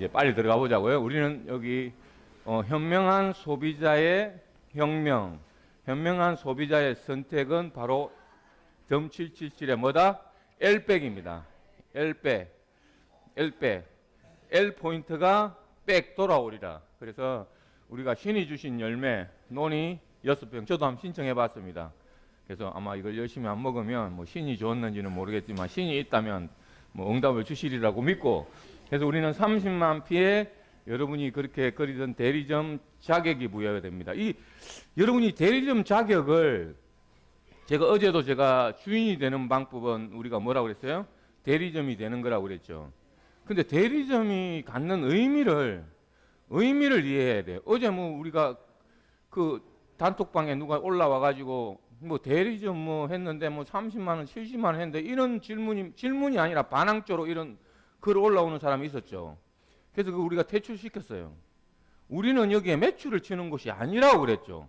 이제 빨리 들어가 보자고요. 우리는 여기 어, 현명한 소비자의 혁명, 현명한 소비자의 선택은 바로 점 777의 뭐다? L백입니다. L백, L백, L 포인트가 백 돌아오리라. 그래서 우리가 신이 주신 열매 논이 여섯 병 저도 한번 신청해봤습니다. 그래서 아마 이걸 열심히 안 먹으면 뭐 신이 줬는지는 모르겠지만 신이 있다면 뭐 응답을 주시리라고 믿고 그래서 우리는 30만 피에 여러분이 그렇게 거리던 대리점 자격이 부여됩니다. 이 여러분이 대리점 자격을 제가 어제도 제가 주인이 되는 방법은 우리가 뭐라고 그랬어요? 대리점이 되는 거라고 그랬죠. 근데 대리점이 갖는 의미를 의미를 이해해야 돼요. 어제 뭐 우리가 그 단톡방에 누가 올라와 가지고 뭐 대리점 뭐 했는데 뭐 30만 원, 70만 원 했는데 이런 질문이 질문이 아니라 반항조로 이런 글 올라오는 사람이 있었죠. 그래서 그 우리가 퇴출시켰어요. 우리는 여기에 매출을 치는 것이 아니라고 그랬죠.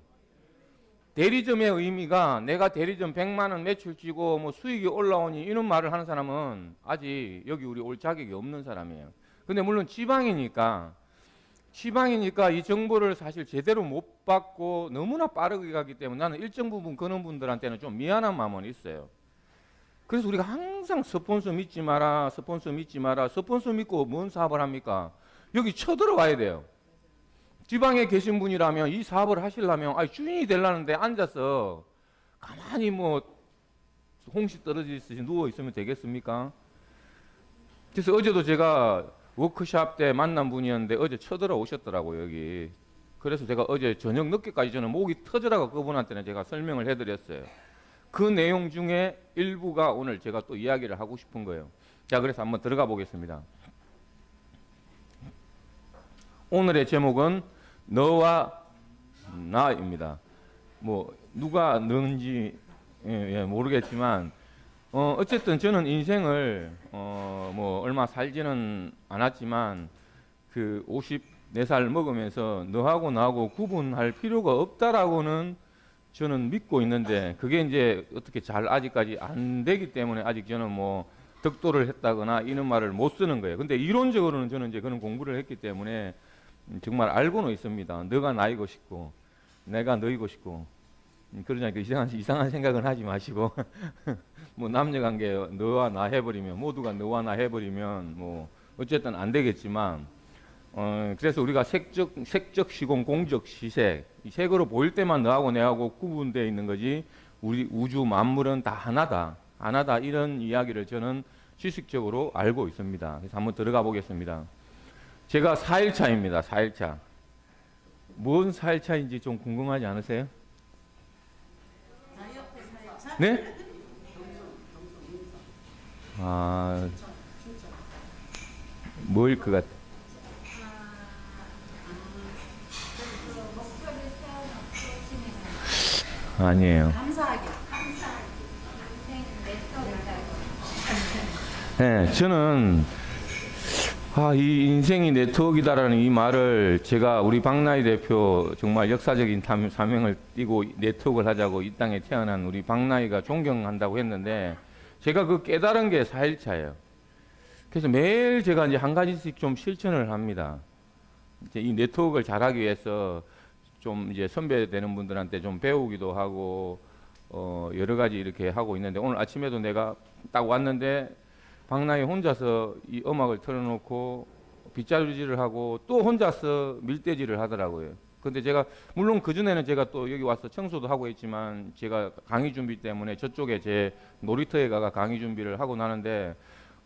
대리점의 의미가 내가 대리점 100만 원 매출 치고 뭐 수익이 올라오니 이런 말을 하는 사람은 아직 여기 우리 올 자격이 없는 사람이에요. 근데 물론 지방이니까 지방이니까 이 정보를 사실 제대로 못 받고 너무나 빠르게 가기 때문에 나는 일정 부분 그런 분들한테는 좀 미안한 마음은 있어요. 그래서 우리가 항상 스폰서 믿지 마라, 스폰서 믿지 마라, 스폰서 믿고 뭔 사업을 합니까? 여기 쳐들어와야 돼요. 지방에 계신 분이라면 이 사업을 하시려면 아 주인이 되려는데 앉아서 가만히 뭐 홍시 떨어지듯이 누워 있으면 되겠습니까? 그래서 어제도 제가 워크샵 때 만난 분이었는데 어제 쳐들어 오셨더라고요 여기. 그래서 제가 어제 저녁 늦게까지 저는 목이 터져라고 그분한테는 제가 설명을 해드렸어요. 그 내용 중에 일부가 오늘 제가 또 이야기를 하고 싶은 거예요. 자, 그래서 한번 들어가 보겠습니다. 오늘의 제목은 너와 나입니다. 뭐 누가 너인지 예, 예, 모르겠지만 어, 어쨌든 저는 인생을 어, 뭐 얼마 살지는 않았지만 그 54살 먹으면서 너하고 나하고 구분할 필요가 없다라고는 저는 믿고 있는데 그게 이제 어떻게 잘 아직까지 안 되기 때문에 아직 저는 뭐 덕도를 했다거나 이런 말을 못 쓰는 거예요. 근데 이론적으로는 저는 이제 그런 공부를 했기 때문에 정말 알고는 있습니다. 너가 나이고 싶고 내가 너이고 싶고 음, 그러니까 이상한 이상한 생각은 하지 마시고 뭐 남녀 관계 너와 나 해버리면 모두가 너와 나 해버리면 뭐 어쨌든 안 되겠지만 어 그래서 우리가 색적 색적 시공 공적 시색 이 색으로 보일 때만 너하고 내하고 구분되어 있는 거지 우리 우주 만물은 다 하나다 하나다 이런 이야기를 저는 지식적으로 알고 있습니다. 그래서 한번 들어가 보겠습니다. 제가 4일차입니다. 4일차. 뭔 4일차인지 좀 궁금하지 않으세요? 네? 아, 뭐일 것 같아? 아니에요. 감사하게 네, 저는 아, 이 인생이 네트워크이다라는 이 말을 제가 우리 박나희 대표 정말 역사적인 탐- 사명을 띠고 네트워크를 하자고 이 땅에 태어난 우리 박나희가 존경한다고 했는데 제가 그 깨달은 게 4일차예요. 그래서 매일 제가 이제 한 가지씩 좀 실천을 합니다. 이제 이 네트워크를 잘하기 위해서 좀 이제 선배 되는 분들한테 좀 배우기도 하고 어 여러 가지 이렇게 하고 있는데 오늘 아침에도 내가 딱 왔는데 박나희 혼자서 이 음악을 틀어놓고 빗자루질을 하고 또 혼자서 밀대질을 하더라고요. 근데 제가 물론 그 전에는 제가 또 여기 와서 청소도 하고 있지만 제가 강의 준비 때문에 저쪽에 제 놀이터에 가가 강의 준비를 하고 나는데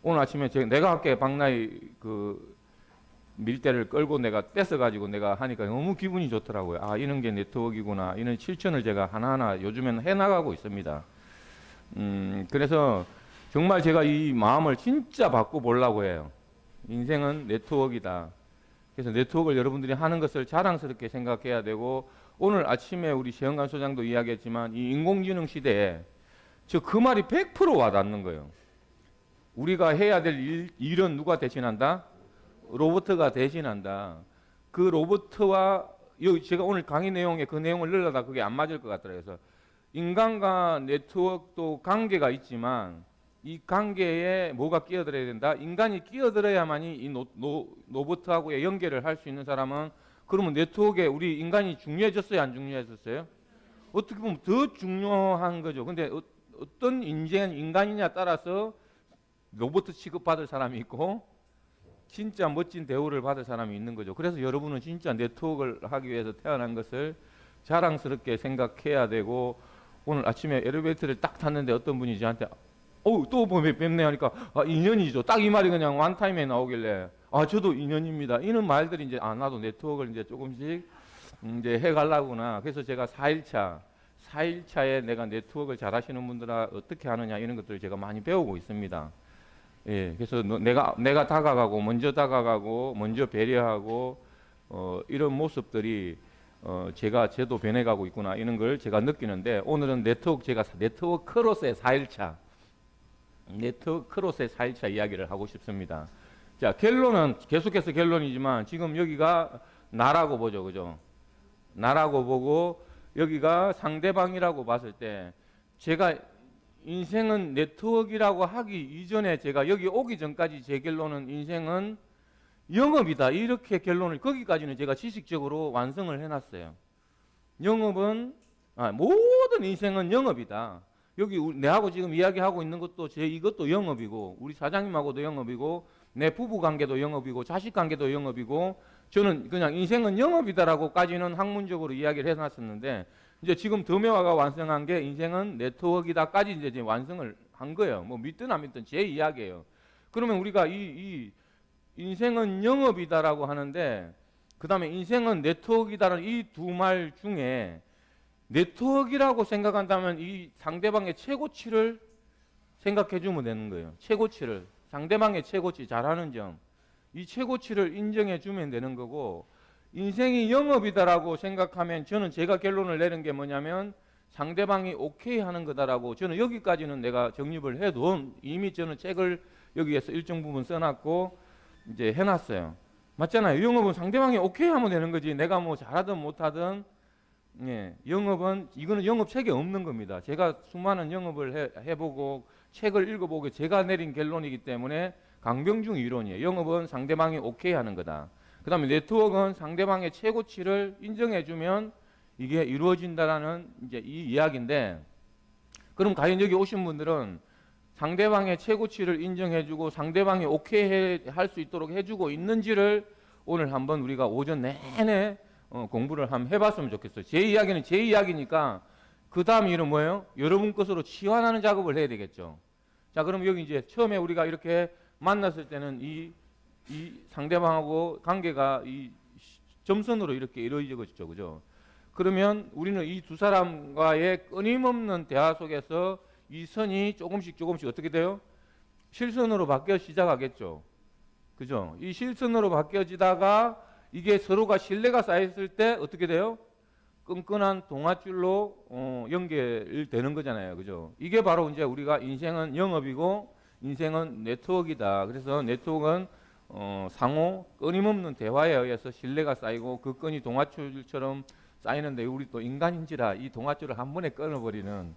오늘 아침에 제가 내가 할게 박나희 그 밀대를 끌고 내가 뺏어가지고 내가 하니까 너무 기분이 좋더라고요. 아 이런 게 네트워크이구나. 이런 실천을 제가 하나하나 요즘에는 해나가고 있습니다. 음 그래서 정말 제가 이 마음을 진짜 바꿔보려고 해요. 인생은 네트워크이다. 그래서 네트워크를 여러분들이 하는 것을 자랑스럽게 생각해야 되고 오늘 아침에 우리 시영관 소장도 이야기했지만 이 인공지능 시대에 저 그 말이 100% 와닿는 거예요. 우리가 해야 될 일, 일은 누가 대신한다? 로봇가 대신한다. 그요 제가 오늘 강의 내용에 그 내용을 넣으려다 그게 안 맞을 것 같더라고요. 그래서 인간과 네트워크도 관계가 있지만 이 관계에 뭐가 끼어들어야 된다? 인간이 끼어들어야만이 이 노, 노, 로봇하고의 연결을 할 수 있는 사람은 그러면 네트워크에 우리 인간이 중요해졌어요, 안 중요해졌어요? 어떻게 보면 더 중요한 거죠. 근데 어, 어떤 인간 인간이냐 따라서 로봇 취급받을 사람이 있고 진짜 멋진 대우를 받을 사람이 있는 거죠. 그래서 여러분은 진짜 네트워크를 하기 위해서 태어난 것을 자랑스럽게 생각해야 되고 오늘 아침에 엘리베이터를 딱 탔는데 어떤 분이 저한테 어우 또뭐 뵙네 하니까 아 인연이죠. 딱 이 말이 그냥 원타임에 나오길래 아 저도 인연입니다. 이런 말들이 이제 아 나도 네트워크를 이제 조금씩 음, 이제 해가려구나. 그래서 제가 4일차 4일차에 내가 네트워크를 잘 하시는 분들아 어떻게 하느냐 이런 것들을 제가 많이 배우고 있습니다. 예, 그래서 너- 내가 내가 다가가고 먼저 다가가고 먼저 배려하고 어, 이런 모습들이 어, 제가 제도 변해가고 있구나 이런 걸 제가 느끼는데 오늘은 네트워크 제가 네트워크 크로스의 4일차 네트워크 크로스의 4일차 이야기를 하고 싶습니다. 자 결론은 계속해서 결론이지만 지금 여기가 나라고 보죠, 그죠? 나라고 보고 여기가 상대방이라고 봤을 때 제가 인생은 네트워크라고 하기 이전에 제가 여기 오기 전까지 제 결론은 인생은 영업이다. 이렇게 결론을 거기까지는 제가 지식적으로 완성을 해놨어요. 영업은 아, 모든 인생은 영업이다. 여기 내하고 지금 이야기하고 있는 것도 제 이것도 영업이고 우리 사장님하고도 영업이고 내 부부 관계도 영업이고 자식 관계도 영업이고 저는 그냥 인생은 영업이다라고까지는 학문적으로 이야기를 해놨었는데 이제 지금 더메와가 완성한 게 인생은 네트워크이다까지 이제 완성을 한 거예요. 뭐 믿든 안 믿든 제 이야기예요. 그러면 우리가 이, 이 인생은 영업이다라고 하는데 그 다음에 인생은 네트워크이다라는 이 두 말 중에 네트워크라고 생각한다면 이 상대방의 최고치를 생각해 주면 되는 거예요. 최고치를 상대방의 최고치 잘하는 점, 이 최고치를 인정해 주면 되는 거고 인생이 영업이다라고 생각하면 저는 제가 결론을 내는 게 뭐냐면 상대방이 오케이 하는 거다라고 저는 여기까지는 내가 정립을 해도 이미 저는 책을 여기에서 일정 부분 써놨고 이제 해놨어요. 맞잖아요. 영업은 상대방이 오케이 하면 되는 거지. 내가 뭐 잘하든 못하든 예, 영업은 이거는 영업 책에 없는 겁니다. 제가 수많은 영업을 해, 해보고 책을 읽어보고 제가 내린 결론이기 때문에 강병중 이론이에요. 영업은 상대방이 오케이 하는 거다. 그 다음에 네트워크는 상대방의 최고치를 인정해주면 이게 이루어진다라는 이제 이 이야기인데 그럼 과연 여기 오신 분들은 상대방의 최고치를 인정해주고 상대방이 오케이 할 수 있도록 해주고 있는지를 오늘 한번 우리가 오전 내내 어, 공부를 한번 해봤으면 좋겠어요. 제 이야기는 제 이야기니까 그 다음 일은 뭐예요? 여러분 것으로 치환하는 작업을 해야 되겠죠. 자, 그럼 여기 이제 처음에 우리가 이렇게 만났을 때는 이, 이 상대방하고 관계가 이 시- 점선으로 이렇게 이루어지겠죠, 그죠? 그러면 우리는 이 두 사람과의 끊임없는 대화 속에서 이 선이 조금씩 조금씩 어떻게 돼요? 실선으로 바뀌어 시작하겠죠. 그죠? 이 실선으로 바뀌어지다가 이게 서로가 신뢰가 쌓였을 때 어떻게 돼요? 끈끈한 동아줄로 어, 연결되는 거잖아요. 그죠? 이게 바로 이제 우리가 인생은 영업이고 인생은 네트워크이다. 그래서 네트워크는 어, 상호 끊임없는 대화에 의해서 신뢰가 쌓이고 그 끈이 동아줄처럼 쌓이는데 우리 또 인간인지라 이 동아줄을 한 번에 끊어버리는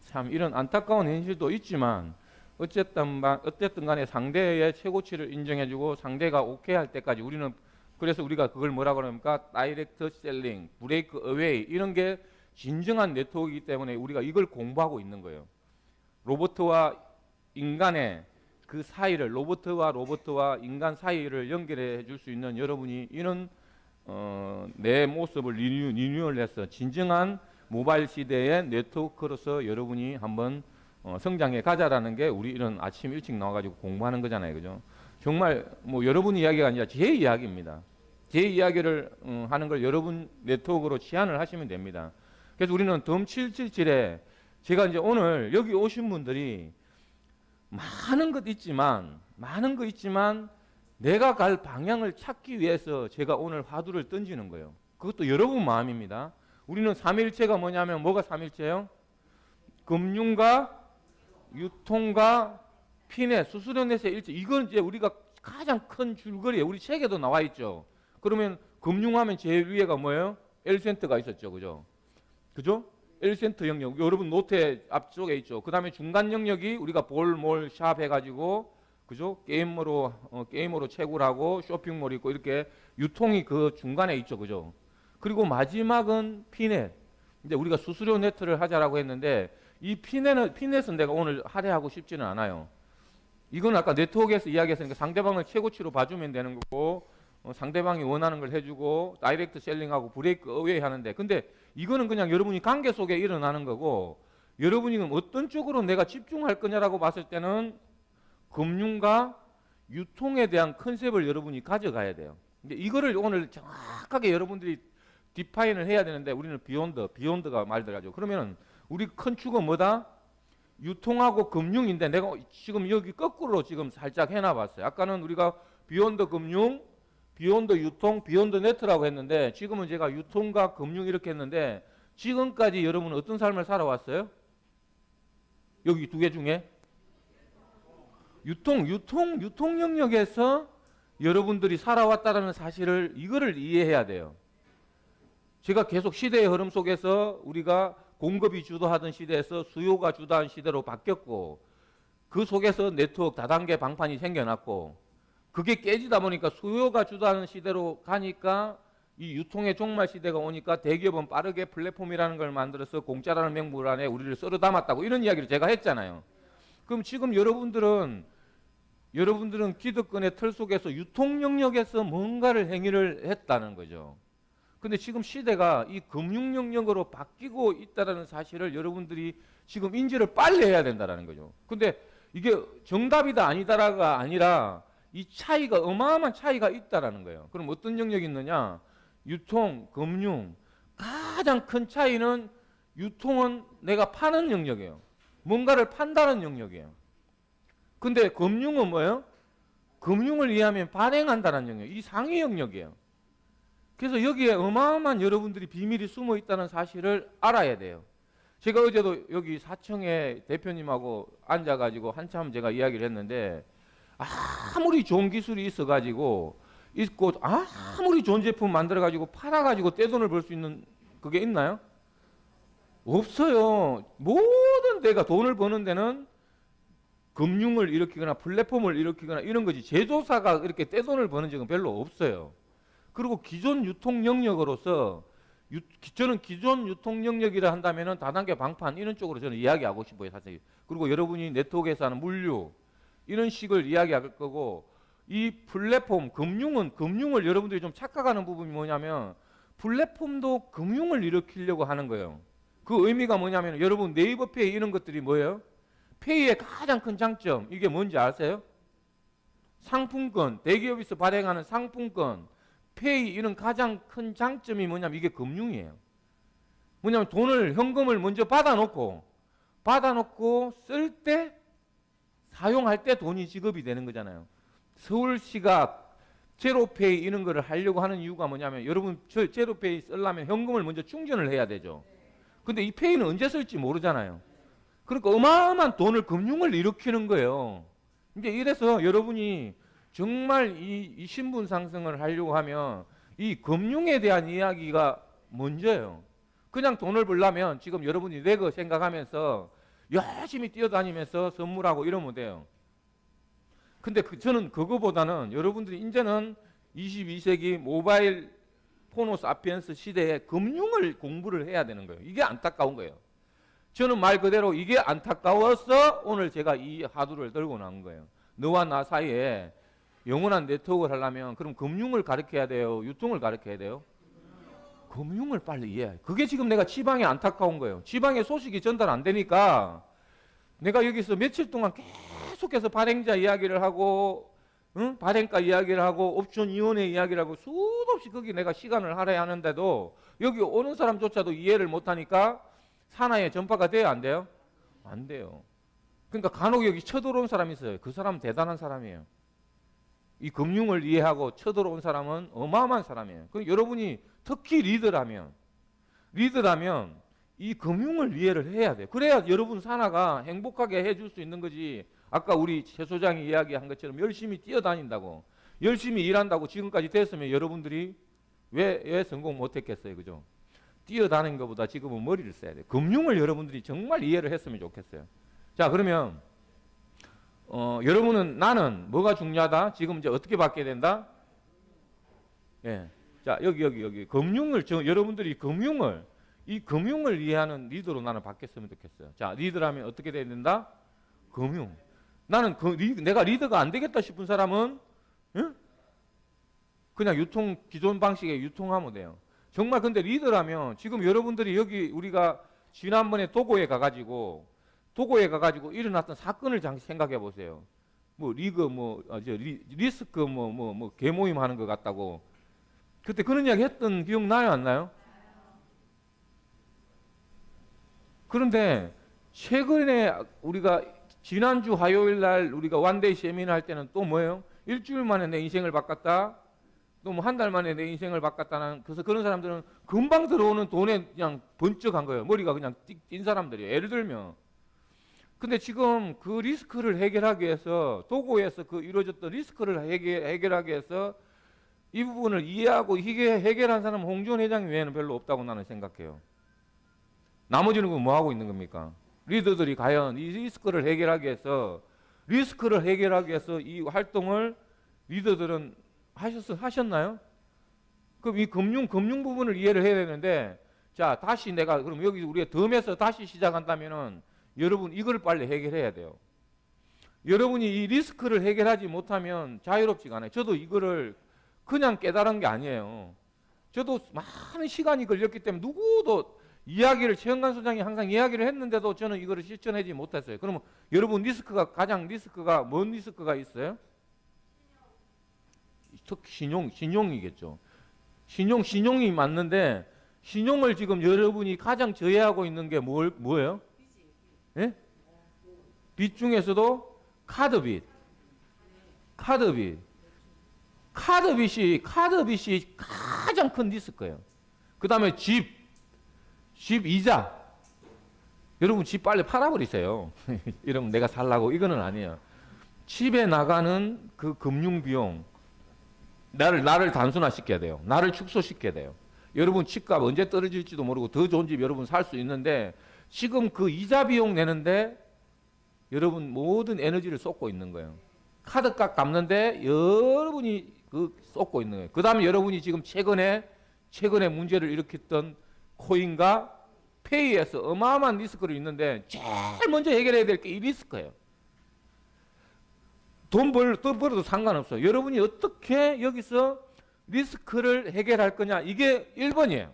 참 이런 안타까운 현실도 있지만 어쨌든 마- 어쨌든 간에 상대의 최고치를 인정해주고 상대가 오케이 할 때까지 우리는 그래서 우리가 그걸 뭐라 그럽니까? 다이렉트 셀링, 브레이크 어웨이 이런 게 진정한 네트워크이기 때문에 우리가 이걸 공부하고 있는 거예요. 로봇과 인간의 그 사이를 로봇과 로봇과 인간 사이를 연결해 줄 수 있는 여러분이 이런 어, 내 모습을 리뉴, 리뉴얼해서 진정한 모바일 시대의 네트워크로서 여러분이 한번 어, 성장해 가자라는 게 우리 이런 아침 일찍 나와가지고 공부하는 거잖아요, 그죠? 정말 뭐 여러분 이야기가 아니라 제 이야기입니다. 제 이야기를 음, 하는 걸 여러분 네트워크로 치환을 하시면 됩니다. 그래서 우리는 덤 777에 제가 이제 오늘 여기 오신 분들이 많은 것 있지만 많은 것 있지만 내가 갈 방향을 찾기 위해서 제가 오늘 화두를 던지는 거예요. 그것도 여러분 마음입니다. 우리는 삼일체가 뭐냐면 뭐가 삼일체요? 금융과 유통과 피내 수수료내세 일체 이건 이제 우리가 가장 큰 줄거리에 우리 책에도 나와 있죠. 그러면 금융하면 제일 위에가 뭐예요? 엘센트가 있었죠, 그죠? 그죠? 1센터 영역 여러분 노트에 앞쪽에 있죠. 그 다음에 중간 영역이 우리가 볼, 몰, 샵 해가지고 그죠? 게임으로 어, 게임으로 채굴하고 쇼핑몰 있고 이렇게 유통이 그 중간에 있죠, 그죠? 그리고 마지막은 피넷. 이제 우리가 수수료 네트를 하자라고 했는데 이 피넷은 피넷은 내가 오늘 할애하고 싶지는 않아요. 이건 아까 네트워크에서 이야기했으니까 상대방을 최고치로 봐주면 되는 거고 어, 상대방이 원하는 걸 해주고 다이렉트 셀링하고 브레이크 어웨이 하는데 근데 이거는 그냥 여러분이 관계 속에 일어나는 거고 여러분이 어떤 쪽으로 내가 집중할 거냐라고 봤을 때는 금융과 유통에 대한 컨셉을 여러분이 가져가야 돼요. 근데 이거를 오늘 정확하게 여러분들이 디파인을 해야 되는데 우리는 비욘드, 비욘드가 말 들어가죠. 그러면은 우리 큰 축은 뭐다? 유통하고 금융인데 내가 지금 여기 거꾸로 지금 살짝 해놔봤어요. 아까는 우리가 비욘드 금융, 비욘드 유통, 비욘드 네트라고 했는데 지금은 제가 유통과 금융 이렇게 했는데 지금까지 여러분은 어떤 삶을 살아왔어요? 여기 두 개 중에 유통, 유통, 유통 영역에서 여러분들이 살아왔다라는 사실을 이거를 이해해야 돼요. 제가 계속 시대의 흐름 속에서 우리가 공급이 주도하던 시대에서 수요가 주도한 시대로 바뀌었고 그 속에서 네트워크 다단계 방판이 생겨났고 그게 깨지다 보니까 수요가 주도하는 시대로 가니까 이 유통의 종말 시대가 오니까 대기업은 빠르게 플랫폼이라는 걸 만들어서 공짜라는 명분 안에 우리를 썰어 담았다고 이런 이야기를 제가 했잖아요. 그럼 지금 여러분들은 여러분들은 기득권의 틀 속에서 유통 영역에서 뭔가를 행위를 했다는 거죠. 근데 지금 시대가 이 금융 영역으로 바뀌고 있다라는 사실을 여러분들이 지금 인지를 빨리 해야 된다라는 거죠. 근데 이게 정답이다 아니다라가 아니라 이 차이가 어마어마한 차이가 있다라는 거예요. 그럼 어떤 영역이 있느냐? 유통, 금융 가장 큰 차이는 유통은 내가 파는 영역이에요. 뭔가를 판다는 영역이에요. 근데 금융은 뭐예요? 금융을 이해하면 발행한다는 영역. 이 상위 영역이에요. 그래서 여기에 어마어마한 여러분들이 비밀이 숨어 있다는 사실을 알아야 돼요. 제가 어제도 여기 사청에 대표님하고 앉아가지고 한참 제가 이야기를 했는데 아무리 좋은 기술이 있어가지고 있고 아무리 좋은 제품 만들어가지고 팔아가지고 떼돈을 벌 수 있는 그게 있나요? 없어요. 모든 데가 돈을 버는 데는 금융을 일으키거나 플랫폼을 일으키거나 이런 거지 제조사가 이렇게 떼돈을 버는 적은 별로 없어요. 그리고 기존 유통 영역으로서 유, 기- 저는 기존 유통 영역이라 한다면은 다단계 방판 이런 쪽으로 저는 이야기하고 싶어요 사실. 그리고 여러분이 네트워크에서 하는 물류 이런 식을 이야기할 거고 이 플랫폼 금융은 금융을 여러분들이 좀 착각하는 부분이 뭐냐면 플랫폼도 금융을 일으키려고 하는 거예요. 그 의미가 뭐냐면 여러분 네이버 페이 이런 것들이 뭐예요? 페이의 가장 큰 장점 이게 뭔지 아세요? 상품권 대기업에서 발행하는 상품권 페이 이런 가장 큰 장점이 뭐냐면 이게 금융이에요. 뭐냐면 돈을 현금을 먼저 받아놓고 받아놓고 쓸 때 사용할 때 돈이 지급이 되는 거잖아요. 서울시가 제로페이 이런 거를 하려고 하는 이유가 뭐냐면 여러분 저 제로페이 쓰려면 현금을 먼저 충전을 해야 되죠. 근데 이 페이는 언제 쓸지 모르잖아요. 그러니까 어마어마한 돈을 금융을 일으키는 거예요. 이제 이래서 여러분이 정말 이, 이 신분 상승을 하려고 하면 이 금융에 대한 이야기가 먼저예요. 그냥 돈을 벌려면 지금 여러분이 내거 생각하면서 열심히 뛰어다니면서 선물하고 이러면 돼요. 근데 그, 저는 그거보다는 여러분들이 이제는 22세기 모바일 포노 사피엔스 시대에 금융을 공부를 해야 되는 거예요. 이게 안타까운 거예요. 저는 말 그대로 이게 안타까워서 오늘 제가 이 하두를 들고 나온 거예요. 너와 나 사이에 영원한 네트워크를 하려면 그럼 금융을 가르쳐야 돼요. 유통을 가르쳐야 돼요. 금융을 빨리 이해해. 그게 지금 내가 지방에 안타까운 거예요. 지방에 소식이 전달 안 되니까 내가 여기서 며칠 동안 계속해서 발행자 이야기를 하고 응? 발행가 이야기를 하고 옵션 위원회 이야기를 하고 수도 없이 거기 내가 시간을 할애야 하는데도 여기 오는 사람조차도 이해를 못 하니까 산하에 전파가 돼요, 안 돼요? 안 돼요. 그러니까 간혹 여기 쳐들어온 사람이 있어요. 그 사람 대단한 사람이에요. 이 금융을 이해하고 쳐들어온 사람은 어마어마한 사람이에요. 그 여러분이 특히 리더라면 리더라면 이 금융을 이해를 해야 돼요. 그래야 여러분 산하가 행복하게 해줄 수 있는 거지. 아까 우리 최 소장이 이야기한 것처럼 열심히 뛰어다닌다고 열심히 일한다고 지금까지 됐으면 여러분들이 왜, 왜 성공 못했겠어요, 그죠? 뛰어다니는 것보다 지금은 머리를 써야 돼요. 금융을 여러분들이 정말 이해를 했으면 좋겠어요. 자, 그러면 어, 여러분은 나는 뭐가 중요하다? 지금 이제 어떻게 바뀌어야 된다? 예. 자, 여기 여기 여기 금융을 저, 여러분들이 금융을 이 금융을 이해하는 리더로 나는 바뀌었으면 좋겠어요. 자, 리더라면 어떻게 돼야 된다? 금융. 나는 그 리, 내가 리더가 안 되겠다 싶은 사람은 응? 그냥 유통 기존 방식에 유통하면 돼요. 정말 근데 리더라면 지금 여러분들이 여기 우리가 지난번에 도고에 가가지고 도고에 가가지고 일어났던 사건을 생각해 보세요. 뭐 리그 뭐저 리스크 뭐 뭐 뭐 개모임 하는 것 같다고 그때 그런 이야기 했던 기억 나요 안 나요? 그런데 최근에 우리가 지난주 화요일 날 우리가 완데이 세미나 할 때는 또 뭐예요? 일주일 만에 내 인생을 바꿨다. 또 뭐 한 달 만에 내 인생을 바꿨다는 그래서 그런 사람들은 금방 들어오는 돈에 그냥 번쩍한 거예요. 머리가 그냥 띵- 뛴 사람들이에요. 예를 들면 근데 지금 그 리스크를 해결하기 위해서 도고에서 그 이루어졌던 리스크를 해결, 해결하기 위해서 이 부분을 이해하고 해결한 사람은 홍지원 회장 외에는 별로 없다고 나는 생각해요. 나머지는 그뭐 하고 있는 겁니까? 리더들이 과연 이 리스크를 해결하기 위해서 리스크를 해결하기 위해서 이 활동을 리더들은 하셨, 하셨나요? 그럼 이 금융, 금융 부분을 이해를 해야 되는데 자, 다시 내가 그럼 여기 우리가 덤에서 다시 시작한다면은 여러분 이걸 빨리 해결해야 돼요. 여러분이 이 리스크를 해결하지 못하면 자유롭지가 않아요. 저도 이거를 그냥 깨달은 게 아니에요. 저도 많은 시간이 걸렸기 때문에 누구도 이야기를 최영관 소장이 항상 이야기를 했는데도 저는 이거를 실천하지 못했어요. 그러면 여러분 리스크가 가장 리스크가 뭔 리스크가 있어요? 특히 신용 신용이겠죠. 신용 신용이 맞는데 신용을 지금 여러분이 가장 저해하고 있는 게 뭘, 뭐예요? 예? 빚 중에서도 카드빚. 카드빚. 카드빚이 카드빚이 가장 큰 리스크예요. 그 다음에 집. 집 이자. 여러분 집 빨리 팔아버리세요. 이러면 내가 살라고 이거는 아니에요. 집에 나가는 그 금융 비용 나를 나를 단순화시켜야 돼요. 나를 축소시켜야 돼요. 여러분 집값 언제 떨어질지도 모르고 더 좋은 집 여러분 살 수 있는데 지금 그 이자 비용 내는데 여러분 모든 에너지를 쏟고 있는 거예요. 카드값 갚는데 여러분이 그 쏟고 있는 거예요. 그 다음에 여러분이 지금 최근에 최근에 문제를 일으켰던 코인과 페이에서 어마어마한 리스크를 있는데 제일 먼저 해결해야 될 게 이 리스크예요. 돈 벌, 돈 벌어도 상관없어요. 여러분이 어떻게 여기서 리스크를 해결할 거냐. 이게 1번이에요.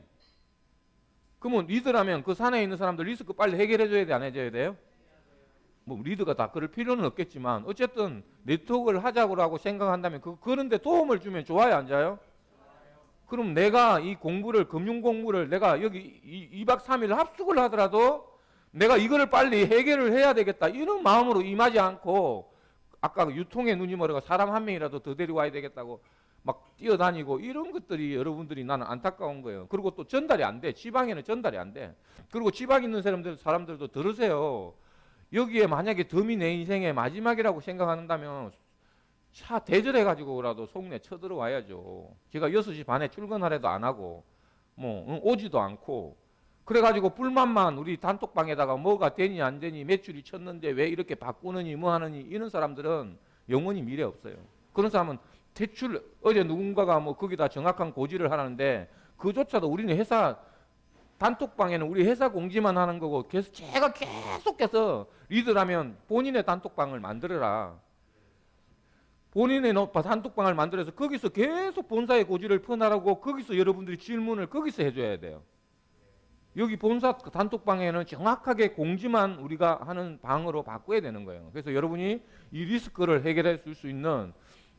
그러면 리더라면 그 산에 있는 사람들 리스크 빨리 해결해 줘야 돼, 안 해줘야 돼요? 뭐 리더가 다 그럴 필요는 없겠지만 어쨌든 네트워크를 하자고 생각한다면 그, 그런데 도움을 주면 좋아요, 안 좋아요? 그럼 내가 이 공부를 금융 공부를 내가 여기 이, 2박 3일 합숙을 하더라도 내가 이거를 빨리 해결을 해야 되겠다 이런 마음으로 임하지 않고 아까 그 유통의 멀어가 사람 한 명이라도 더 데리고 와야 되겠다고 막 뛰어다니고 이런 것들이 여러분들이 나는 안타까운 거예요. 그리고 또 전달이 안 돼. 지방에는 전달이 안 돼. 그리고 지방 있는 사람들 사람들도 들으세요. 여기에 만약에 덤이 내 인생의 마지막이라고 생각한다면 차 대절해 가지고라도 속내 쳐들어와야죠. 제가 6시 반에 출근하래도 안 하고 뭐 응, 오지도 않고 그래 가지고 불만만 우리 단톡방에다가 뭐가 되니 안 되니 매출이 쳤는데 왜 이렇게 바꾸느니 뭐 하느니 이런 사람들은 영원히 미래 없어요. 그런 사람은 대출 어제 누군가가 뭐 거기다 정확한 고지를 하라는데 그조차도 우리는 회사 단톡방에는 우리 회사 공지만 하는 거고 계속 제가 계속해서 리더라면 본인의 단톡방을 만들어라. 본인의 노- 단톡방을 만들어서 거기서 계속 본사의 고지를 퍼나라고 거기서 여러분들이 질문을 거기서 해줘야 돼요. 여기 본사 단톡방에는 정확하게 공지만 우리가 하는 방으로 바꿔야 되는 거예요. 그래서 여러분이 이 리스크를 해결해 줄 수 있는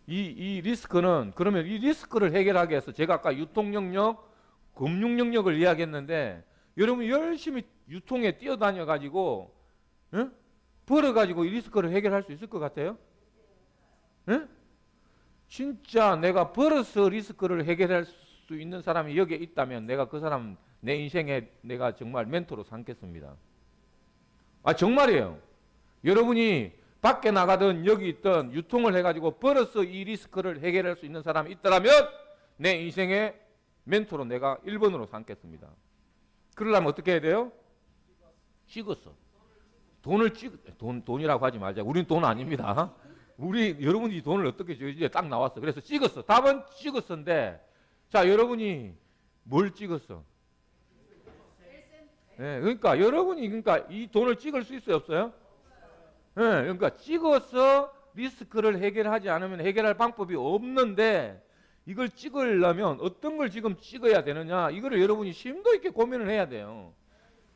이, 이 리스크는 그러면 이 리스크를 해결하기 위해서 제가 아까 유통 영역, 금융 영역을 이야기했는데 여러분이 열심히 유통에 뛰어다녀 가지고 벌어 가지고 이 리스크를 해결할 수 있을 것 같아요? 예? 진짜 내가 벌어서 리스크를 해결할 수 있는 사람이 여기에 있다면 내가 그 사람 내 인생에 내가 정말 멘토로 삼겠습니다. 아 정말이에요. 여러분이 밖에 나가든 여기 있든 유통을 해가지고 벌어서 이 리스크를 해결할 수 있는 사람이 있더라면 내 인생의 멘토로 내가 1번으로 삼겠습니다. 그러려면 어떻게 해야 돼요? 찍었어. 돈을 찍, 돈, 돈이라고 하지 말자. 우린 돈 아닙니다. 우리, 여러분이 돈을 어떻게 줘? 이제 딱 나왔어. 그래서 찍었어. 답은 찍었었는데, 자, 여러분이 뭘 찍었어? 예, 그러니까 여러분이 그러니까 이 돈을 찍을 수 있어요, 없어요? 예, 그러니까 찍어서 리스크를 해결하지 않으면 해결할 방법이 없는데 이걸 찍으려면 어떤 걸 지금 찍어야 되느냐 이거를 여러분이 심도 있게 고민을 해야 돼요.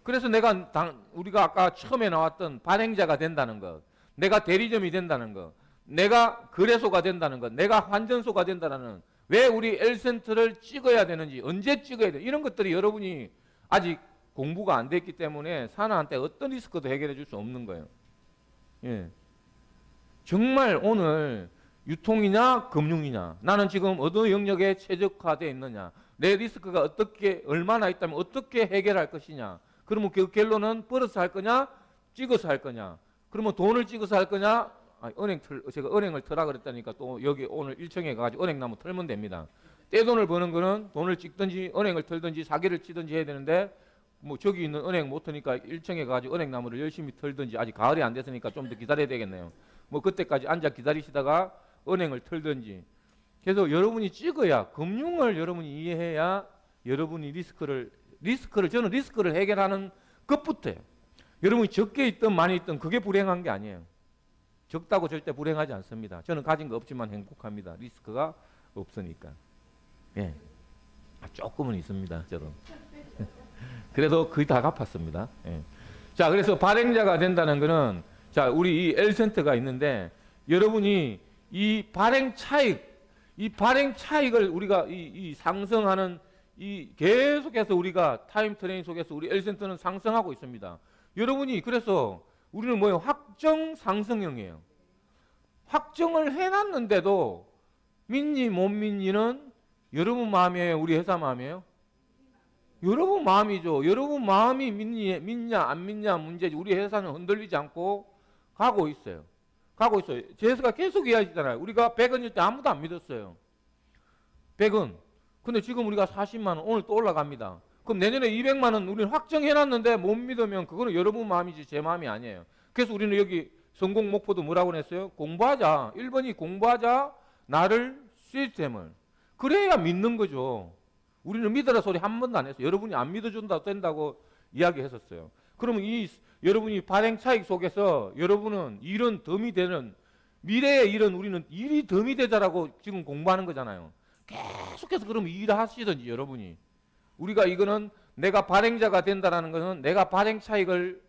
그래서 내가 당, 우리가 아까 처음에 나왔던 발행자가 된다는 것, 내가 대리점이 된다는 것, 내가 거래소가 된다는 것, 내가 환전소가 된다는 왜 우리 L센터를 찍어야 되는지 언제 찍어야 돼 이런 것들이 여러분이 아직 공부가 안 됐기 때문에 사나한테 어떤 리스크도 해결해 줄 수 없는 거예요. 예. 정말 오늘 유통이냐 금융이냐. 나는 지금 어느 영역에 최적화되어 있느냐. 내 리스크가 어떻게 얼마나 있다면 어떻게 해결할 것이냐. 그러면 그 결론은 벌어서 할 거냐 찍어서 할 거냐. 그러면 돈을 찍어서 할 거냐. 아, 은행 틀 제가 은행을 틀라 그랬다니까 또 여기 오늘 1층에 가가지고 은행나무 털면 됩니다. 떼돈을 버는 거는 돈을 찍든지 은행을 털든지 사기를 치든지 해야 되는데 뭐 저기 있는 은행 못 트니까 1층에 가가지고 은행나무를 열심히 털든지 아직 가을이 안 됐으니까 좀 더 기다려야 되겠네요. 뭐 그때까지 앉아 기다리시다가 은행을 털든지 그래서 여러분이 찍어야 금융을 여러분이 이해해야 여러분이 리스크를 리스크를 저는 리스크를 해결하는 것부터예요. 여러분이 적게 있든 많이 있든 그게 불행한 게 아니에요. 적다고 절대 불행하지 않습니다. 저는 가진 거 없지만 행복합니다. 리스크가 없으니까. 예. 아, 조금은 있습니다. 저도. 그래도 거의 다 갚았습니다. 예. 자, 그래서 발행자가 된다는 거는 자, 우리 이 L센터가 있는데 여러분이 이 발행 차익, 이 발행 차익을 우리가 이, 이 상승하는 이 계속해서 우리가 타임 트레인 속에서 우리 L센터는 상승하고 있습니다. 여러분이 그래서 우리는 뭐예요? 확정 상승형이에요. 확정을 해놨는데도 믿니 못 믿니는 여러분 마음이에요? 우리 회사 마음이에요? 여러분 마음이죠. 여러분 마음이 믿니, 믿냐 안 믿냐 문제지. 우리 회사는 흔들리지 않고 가고 있어요. 가고 있어요. 제스가 계속 이야기하잖아요. 우리가 100원일 때 아무도 안 믿었어요. 100원. 근데 지금 우리가 40만 원 오늘 또 올라갑니다. 그럼 내년에 200만 원 우리는 확정해놨는데 못 믿으면 그거는 여러분 마음이지 제 마음이 아니에요. 그래서 우리는 여기 성공 목표도 뭐라고 했어요? 공부하자. 1번이 공부하자. 나를 시스템을. 그래야 믿는 거죠. 우리는 믿으라 소리 한 번도 안 했어요. 여러분이 안 믿어준다 된다고 이야기했었어요. 그러면 이 여러분이 발행 차익 속에서 여러분은 일은 덤이 되는 미래의 일은 우리는 일이 덤이 되자라고 지금 공부하는 거잖아요. 계속해서 그럼 일하시든지 여러분이 우리가 이거는 내가 발행자가 된다라는 것은 내가 발행 차익을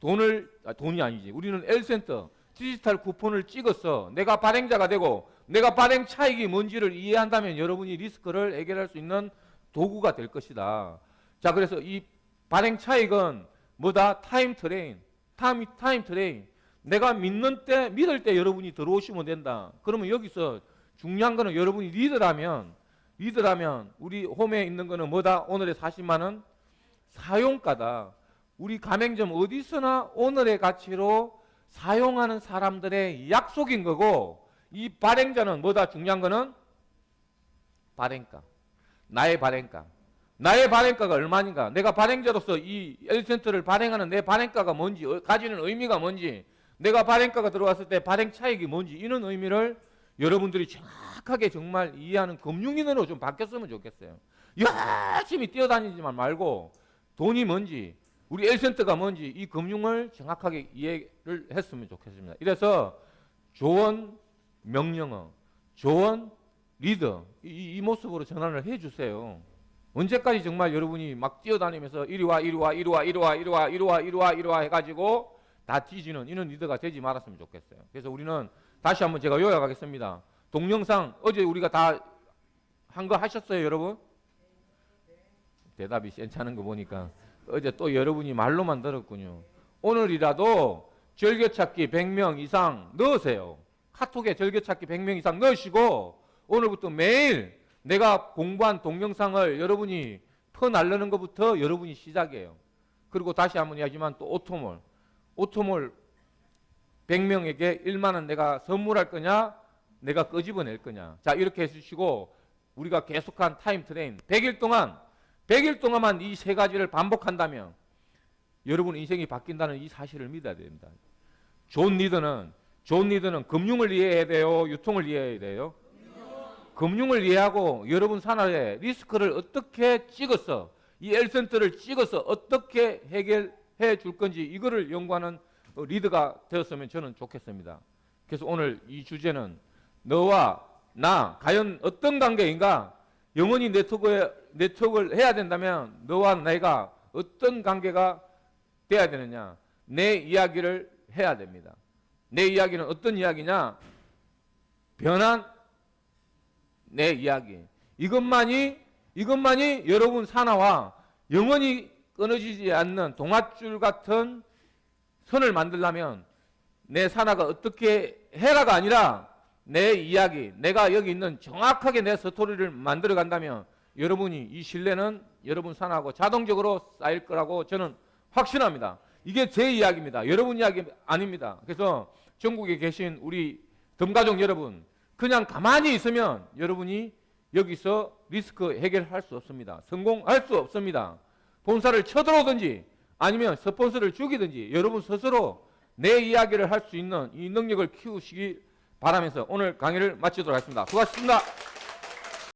돈을 아, 돈이 아니지. 우리는 L센터 디지털 쿠폰을 찍어서 내가 발행자가 되고 내가 발행 차익이 뭔지를 이해한다면 여러분이 리스크를 해결할 수 있는 도구가 될 것이다. 자, 그래서 이 발행 차익은 뭐다? 타임 트레인. 타임, 타임 트레인. 내가 믿는 때, 믿을 때 여러분이 들어오시면 된다. 그러면 여기서 중요한 거는 여러분이 리더라면, 리더라면 우리 홈에 있는 거는 뭐다? 오늘의 40만원? 사용가다. 우리 가맹점 어디서나 오늘의 가치로 사용하는 사람들의 약속인 거고, 이 발행자는 뭐다? 중요한 거는 발행가. 나의 발행가. 나의 발행가가 얼마인가? 내가 발행자로서 이 L센터를 발행하는 내 발행가가 뭔지, 어, 가지는 의미가 뭔지, 내가 발행가가 들어왔을 때 발행 차익이 뭔지, 이런 의미를 여러분들이 정확하게 정말 이해하는 금융인으로 좀 바뀌었으면 좋겠어요. 열심히 뛰어다니지만 말고 돈이 뭔지, 우리 L센터가 뭔지 이 금융을 정확하게 이해를 했으면 좋겠습니다. 이래서 조언, 명령어, 조언, 리더 이, 이 모습으로 전환을 해주세요. 언제까지 정말 여러분이 막 뛰어다니면서 이리 와 이리 와 이리 와 이리 와 이리 와 이리 와 이리 와 이리 와 해가지고 다 뒤지는 이런 리더가 되지 말았으면 좋겠어요. 그래서 우리는 다시 한번 제가 요약하겠습니다. 동영상 어제 우리가 다 한 거 하셨어요, 여러분? 대답이 괜찮은 거 보니까 어제 또 여러분이 말로만 들었군요. 오늘이라도 즐겨찾기 100명 이상 넣으세요. 카톡에 즐겨찾기 100명 이상 넣으시고 오늘부터 매일 내가 공부한 동영상을 여러분이 퍼날르는 것부터 여러분이 시작이에요. 그리고 다시 한번 이야기하지만 또 오토몰. 오토몰 100명에게 1만 원 내가 선물할 거냐? 내가 끄집어낼 거냐? 자, 이렇게 해 주시고 우리가 계속한 타임 트레인 100일 동안 100일 동안만 이 세 가지를 반복한다면 여러분 인생이 바뀐다는 이 사실을 믿어야 됩니다. 존 리더는 존 리더는 금융을 이해해야 돼요. 유통을 이해해야 돼요. 금융을 이해하고 여러분 산하에 리스크를 어떻게 찍어서 이 엘센터를 찍어서 어떻게 해결해 줄 건지 이거를 연구하는 어, 리더가 되었으면 저는 좋겠습니다. 그래서 오늘 이 주제는 너와 나 과연 어떤 관계인가 영원히 네트워크에, 네트워크를 해야 된다면 너와 내가 어떤 관계가 돼야 되느냐 내 이야기를 해야 됩니다. 내 이야기는 어떤 이야기냐 변한 내 이야기 이것만이 이것만이 여러분 산하와 영원히 끊어지지 않는 동아줄 같은 선을 만들려면 내 산하가 어떻게 해라가 아니라 내 이야기, 내가 여기 있는 정확하게 내 스토리를 만들어 간다면 여러분이 이 신뢰는 여러분 산하고 자동적으로 쌓일 거라고 저는 확신합니다. 이게 제 이야기입니다. 여러분 이야기 아닙니다. 그래서 전국에 계신 우리 덤가족 여러분, 그냥 가만히 있으면 여러분이 여기서 리스크 해결할 수 없습니다. 성공할 수 없습니다. 본사를 쳐들어오든지 아니면 스폰서를 죽이든지 여러분 스스로 내 이야기를 할 수 있는 이 능력을 키우시기 바라면서 오늘 강의를 마치도록 하겠습니다. 수고하셨습니다.